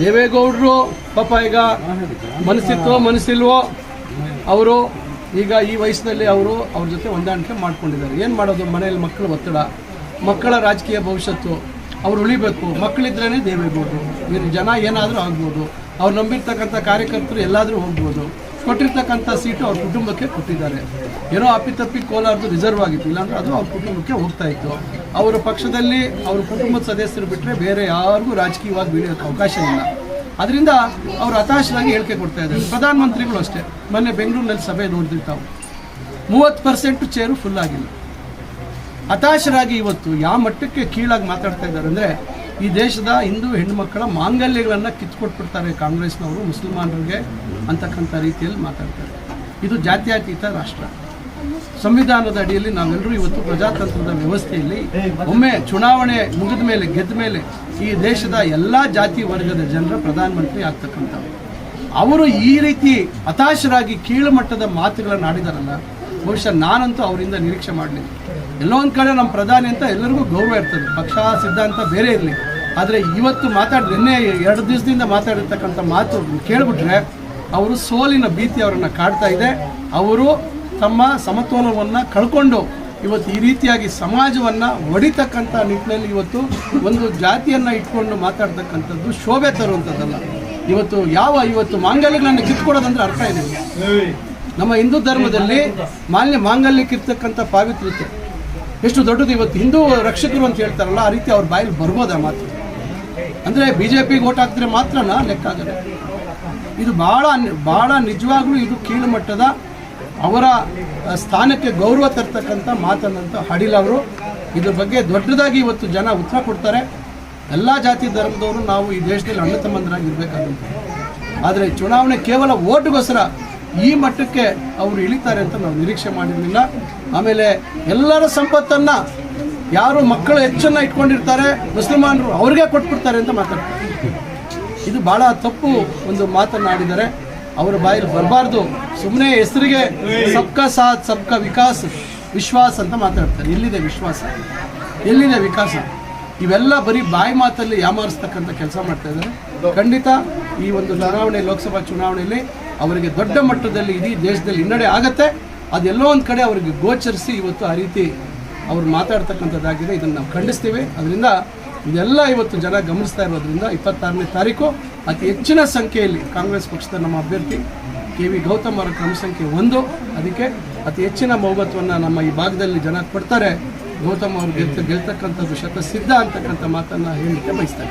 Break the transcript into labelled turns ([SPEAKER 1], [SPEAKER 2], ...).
[SPEAKER 1] ದೇವೇಗೌಡರು ಪಾಪ ಈಗ ಮನಸ್ಸಿತ್ತೋ ಮನಸ್ಸಿಲ್ವೋ ಅವರು ಈಗ ಈ ವಯಸ್ಸಿನಲ್ಲಿ ಅವರು ಅವ್ರ ಜೊತೆ ಹೊಂದಾಣಿಕೆ ಮಾಡ್ಕೊಂಡಿದ್ದಾರೆ. ಏನು ಮಾಡೋದು? ಮನೆಯಲ್ಲಿ ಮಕ್ಕಳ ಒತ್ತಡ, ಮಕ್ಕಳ ರಾಜಕೀಯ ಭವಿಷ್ಯತ್ತು, ಅವ್ರು ಉಳಿಬೇಕು. ಮಕ್ಕಳಿದ್ರೇ ದೇವೇಗೌಡರು. ಜನ ಏನಾದರೂ ಆಗ್ಬೋದು. ಅವ್ರು ನಂಬಿರ್ತಕ್ಕಂಥ ಕಾರ್ಯಕರ್ತರು ಎಲ್ಲಾದರೂ ಹೋಗ್ಬೋದು. ಕೊಟ್ಟಿರ್ತಕ್ಕಂಥ ಸೀಟು ಅವ್ರ ಕುಟುಂಬಕ್ಕೆ ಕೊಟ್ಟಿದ್ದಾರೆ. ಏನೋ ಅಪ್ಪಿತಪ್ಪಿ ಕೋಲಾರದು ರಿಸರ್ವ್ ಆಗಿತ್ತು. ಇಲ್ಲಾಂದ್ರೆ ಅದು ಅವ್ರ ಕುಟುಂಬಕ್ಕೆ ಹೋಗ್ತಾ ಇತ್ತು. ಅವರ ಪಕ್ಷದಲ್ಲಿ ಅವ್ರ ಕುಟುಂಬದ ಸದಸ್ಯರು ಬಿಟ್ಟರೆ ಬೇರೆ ಯಾರಿಗೂ ರಾಜಕೀಯವಾಗಿ ಬೆಳೆಯೋಕ್ಕೆ ಅವಕಾಶ ಇಲ್ಲ. ಅದರಿಂದ ಅವರು ಹತಾಶರಾಗಿ ಹೇಳಿಕೆ ಕೊಡ್ತಾ ಇದ್ದಾರೆ. ಪ್ರಧಾನಮಂತ್ರಿಗಳು ಅಷ್ಟೇ. ಮೊನ್ನೆ ಬೆಂಗಳೂರಿನಲ್ಲಿ ಸಭೆ ನೋಡ್ತಿರ್ತಾವೆ. ಮೂವತ್ತು ಪರ್ಸೆಂಟ್ ಚೇರು ಫುಲ್ ಆಗಿಲ್ಲ. ಹತಾಶರಾಗಿ ಇವತ್ತು ಯಾವ ಮಟ್ಟಕ್ಕೆ ಕೀಳಾಗಿ ಮಾತಾಡ್ತಾ ಇದ್ದಾರೆ ಅಂದರೆ ಈ ದೇಶದ ಹಿಂದೂ ಹೆಣ್ಣುಮಕ್ಕಳ ಮಾಂಗಲ್ಯಗಳನ್ನು ಕಿತ್ಕೊಟ್ಬಿಡ್ತಾರೆ ಕಾಂಗ್ರೆಸ್ನವರು, ಮುಸಲ್ಮಾನರಿಗೆ ಅಂತಕ್ಕಂಥ ರೀತಿಯಲ್ಲಿ ಮಾತಾಡ್ತಾರೆ. ಇದು ಜಾತ್ಯತೀತ ರಾಷ್ಟ್ರ. ಸಂವಿಧಾನದ ಅಡಿಯಲ್ಲಿ ನಾವೆಲ್ಲರೂ ಇವತ್ತು ಪ್ರಜಾತಂತ್ರದ ವ್ಯವಸ್ಥೆಯಲ್ಲಿ ಒಮ್ಮೆ ಚುನಾವಣೆ ಮುಗಿದ ಮೇಲೆ, ಗೆದ್ದ ಮೇಲೆ ಈ ದೇಶದ ಎಲ್ಲ ಜಾತಿ ವರ್ಗದ ಜನರ ಪ್ರಧಾನಮಂತ್ರಿ ಆಗ್ತಕ್ಕಂಥವ್ರು. ಅವರು ಈ ರೀತಿ ಹತಾಶರಾಗಿ ಕೀಳುಮಟ್ಟದ ಮಾತುಗಳನ್ನು ಆಡಿದಾರಲ್ಲ ಬಹುಶಃ ನಾನಂತೂ ಅವರಿಂದ ನಿರೀಕ್ಷೆ ಮಾಡಲಿಲ್ಲ. ಎಲ್ಲೋ ಒಂದು ಕಡೆ ನಮ್ಮ ಪ್ರಧಾನಿ ಅಂತ ಎಲ್ಲರಿಗೂ ಗೌರವ ಇರ್ತದೆ. ಪಕ್ಷ, ಸಿದ್ಧಾಂತ ಬೇರೆ ಇರಲಿ. ಆದರೆ ಇವತ್ತು ಮಾತಾಡಿ, ನಿನ್ನೆ ಎರಡು ದಿವಸದಿಂದ ಮಾತಾಡಿರ್ತಕ್ಕಂಥ ಮಾತು ಕೇಳಿಬಿಟ್ರೆ ಅವರು ಸೋಲಿನ ಭೀತಿ ಅವರನ್ನು ಕಾಡ್ತಾ ಇದೆ. ಅವರು ತಮ್ಮ ಸಮತೋಲನವನ್ನು ಕಳ್ಕೊಂಡು ಇವತ್ತು ಈ ರೀತಿಯಾಗಿ ಸಮಾಜವನ್ನು ಒಡಿತಕ್ಕಂಥ ನಿಟ್ಟಿನಲ್ಲಿ ಇವತ್ತು ಒಂದು ಜಾತಿಯನ್ನು ಇಟ್ಕೊಂಡು ಮಾತಾಡ್ತಕ್ಕಂಥದ್ದು ಶೋಭೆ ತರುವಂಥದ್ದಲ್ಲ. ಇವತ್ತು ಯಾವ ಇವತ್ತು ಮಾಂಗಲ್ಯಗಳನ್ನು ಕಿತ್ಕೊಡೋದಂದ್ರೆ ಅರ್ಥ ಇದೆ. ನಮ್ಮ ಹಿಂದೂ ಧರ್ಮದಲ್ಲಿ ಮಾನ್ಯ ಮಾಂಗಲ್ಯಕ್ಕಿರ್ತಕ್ಕಂಥ ಪಾವಿತ್ರ್ಯತೆ. ಎಷ್ಟು ದೊಡ್ಡದು ಇವತ್ತು ಹಿಂದೂ ರಕ್ಷಕರು ಅಂತ ಹೇಳ್ತಾರಲ್ಲ, ಆ ರೀತಿ ಅವ್ರ ಬಾಯಲ್ಲಿ ಬರ್ಬೋದಾ ಮಾತ್ರ? ಅಂದರೆ ಬಿ ಜೆ ಪಿಗೆ ಓಟ್ ಹಾಕಿದ್ರೆ ಮಾತ್ರನಾ ಲೆಕ್ಕ ಆಗಲ್ಲ ಇದು ಭಾಳ ಭಾಳ ನಿಜವಾಗ್ಲೂ ಇದು ಕೀಳು ಮಟ್ಟದ ಅವರ ಸ್ಥಾನಕ್ಕೆ ಗೌರವ ತರ್ತಕ್ಕಂಥ ಮಾತನ್ನಂತ ಹಡಿಲ್ ಅವರು. ಇದ್ರ ಬಗ್ಗೆ ದೊಡ್ಡದಾಗಿ ಇವತ್ತು ಜನ ಉತ್ತರ ಕೊಡ್ತಾರೆ. ಎಲ್ಲ ಜಾತಿ ಧರ್ಮದವರು ನಾವು ಈ ದೇಶದಲ್ಲಿ ಅಣ್ಣ ತಮ್ಮಂದರಾಗಿ ಇರಬೇಕಾಗುತ್ತೆ ಆದರೆ ಚುನಾವಣೆ ಕೇವಲ ಓಟ್ಗೋಸ್ಕರ ಈ ಮಟ್ಟಕ್ಕೆ ಅವರು ಇಳಿತಾರೆ ಅಂತ ನಾವು ನಿರೀಕ್ಷೆ ಮಾಡಿರಲಿಲ್ಲ ಆಮೇಲೆ ಎಲ್ಲರ ಸಂಪತ್ತನ್ನು ಯಾರು ಮಕ್ಕಳು ಹೆಚ್ಚನ್ನು ಇಟ್ಕೊಂಡಿರ್ತಾರೆ ಮುಸ್ಲಿಮಾನರು ಅವ್ರಿಗೆ ಕೊಟ್ಬಿಡ್ತಾರೆ ಅಂತ ಮಾತಾಡ್ತಾರೆ. ಇದು ಬಹಳ ತಪ್ಪು ಒಂದು ಮಾತನ್ನಾಡಿದ್ದಾರೆ ಅವರ ಬಾಯಲ್ಲಿ ಬರಬಾರ್ದು. ಸುಮ್ಮನೆ ಹೆಸರಿಗೆ ಸಬ್ಕ ಸಾಥ್, ಸಬ್ಕ ವಿಕಾಸ್, ವಿಶ್ವಾಸ ಅಂತ ಮಾತಾಡ್ತಾರೆ. ಎಲ್ಲಿದೆ ವಿಶ್ವಾಸ ಎಲ್ಲಿದೆ ವಿಕಾಸ. ಇವೆಲ್ಲ ಬರೀ ಬಾಯಿ ಮಾತಲ್ಲಿ ಯಾಮಾರಿಸ್ತಕ್ಕಂಥ ಕೆಲಸ ಮಾಡ್ತಾ ಇದ್ದಾರೆ. ಖಂಡಿತ ಈ ಒಂದು ಚುನಾವಣೆ, ಲೋಕಸಭಾ ಚುನಾವಣೆಯಲ್ಲಿ ಅವರಿಗೆ ದೊಡ್ಡ ಮಟ್ಟದಲ್ಲಿ ಇಡೀ ದೇಶದಲ್ಲಿ ಹಿನ್ನಡೆ ಆಗತ್ತೆ. ಅದೆಲ್ಲೋ ಒಂದು ಕಡೆ ಅವರಿಗೆ ಗೋಚರಿಸಿ ಇವತ್ತು ಆ ರೀತಿ ಅವರು ಮಾತಾಡ್ತಕ್ಕಂಥದ್ದಾಗಿದೆ. ಇದನ್ನು ನಾವು ಖಂಡಿಸ್ತೀವಿ. ಅದರಿಂದ ಇದೆಲ್ಲ ಇವತ್ತು ಜನ ಗಮನಿಸ್ತಾ ಇರೋದ್ರಿಂದ ಇಪ್ಪತ್ತಾರನೇ ತಾರೀಕು ಅತಿ ಹೆಚ್ಚಿನ ಸಂಖ್ಯೆಯಲ್ಲಿ ಕಾಂಗ್ರೆಸ್ ಪಕ್ಷದ ನಮ್ಮ ಅಭ್ಯರ್ಥಿ ಕೆ ವಿ ಗೌತಮ್ ಅವರ ಕ್ರಮ ಸಂಖ್ಯೆ ಒಂದು. ಅದಕ್ಕೆ ಅತಿ ಹೆಚ್ಚಿನ ಬಹುಮತವನ್ನು ನಮ್ಮ ಈ ಭಾಗದಲ್ಲಿ ಜನ ಕೊಡ್ತಾರೆ. ಗೌತಮ್ ಅವರು ಗೆಲ್ತ ಗೆಲ್ತಕ್ಕಂಥದ್ದು ಶತ ಸಿದ್ಧ ಅಂತಕ್ಕಂಥ ಮಾತನ್ನು ಹೇಳಲಿಕ್ಕೆ ಬಯಸ್ತಾರೆ